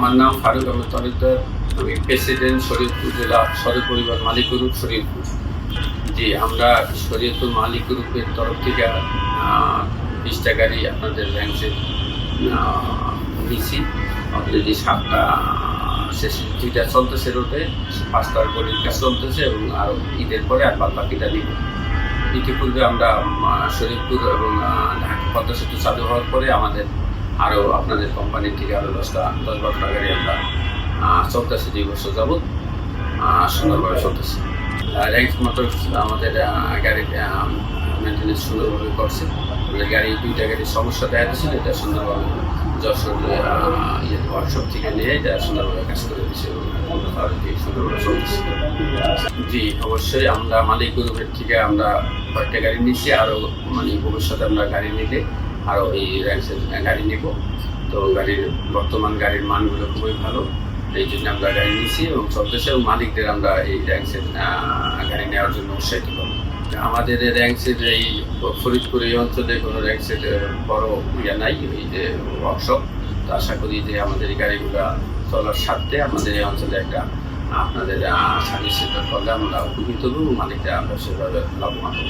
আমার নাম ফারুক আহমেদ তালুকদার আমি প্রেসিডেন্ট শরীয়তপুর জেলা সদর পরিবার মালিক গ্রুপ জি, আমরা শরীয়তপুর মালিক তরফ থেকে বিশটা গাড়ি আপনাদের র্যাঙ্কসে নিছি। অলরেডি সাতটা শেষ, দুইটা চলতেছে রোডে পাঁচটার কাজ চলতেছে এবং আরও ঈদের পরে আর বাদ বাকিটা নিব ইতিপূর্বে আমরা শরীরপুর এবং ঢাকা পদ্মা সেতু চালু হওয়ার পরে আমাদের আরও আপনাদের কোম্পানির থেকে আরও দশটা দশ বারোটা গাড়ি আমরা চলতেছে দুই বছর আহ, সুন্দরভাবে চলতেছে। র্যাঙ্ক মোটর আমাদের গাড়ির মেনটেন্যান্স সুন্দরভাবে করছে। আমাদের গাড়ি দুইটা গাড়ির সমস্যা দেখা যাচ্ছে এটা সুন্দরভাবে যশোর আহ, ইয়ে থেকে নিয়ে এটা সুন্দরভাবে কাজ করে কি সুন্দরভাবে চলতেছে। জি অবশ্যই আমরা মালিক গ্রুপের থেকে আমরা কয়েকটা গাড়ি নিচ্ছি আরও মানে ভবিষ্যতে আমরা গাড়ি নিলে আরও এই গাড়ি নিব। তো গাড়ির বর্তমান গাড়ির মানগুলো খুবই ভালো, এই জন্য আমরা গাড়ি নিয়েছি এবং চলতেছে এবং মালিকদের আমরা এই র্যাঙ্কসের গাড়ি নেওয়ার জন্য উৎসাহিত করব। আমাদের র্যাঙ্কসের এই ফরিদপুর এই অঞ্চলে কোনো র্যাঙ্কসের বড় ইয়ে নাই, এই যে ওয়ার্কশপ তো আশা করি যে আমাদের এই গাড়িগুলো চলার স্বার্থে আমাদের এই অঞ্চলে একটা, আপনাদের সার্ভিস সেন্টার করলে আমরা উপকৃত হব মালিকরা আমরা সেভাবে লাভবান হব।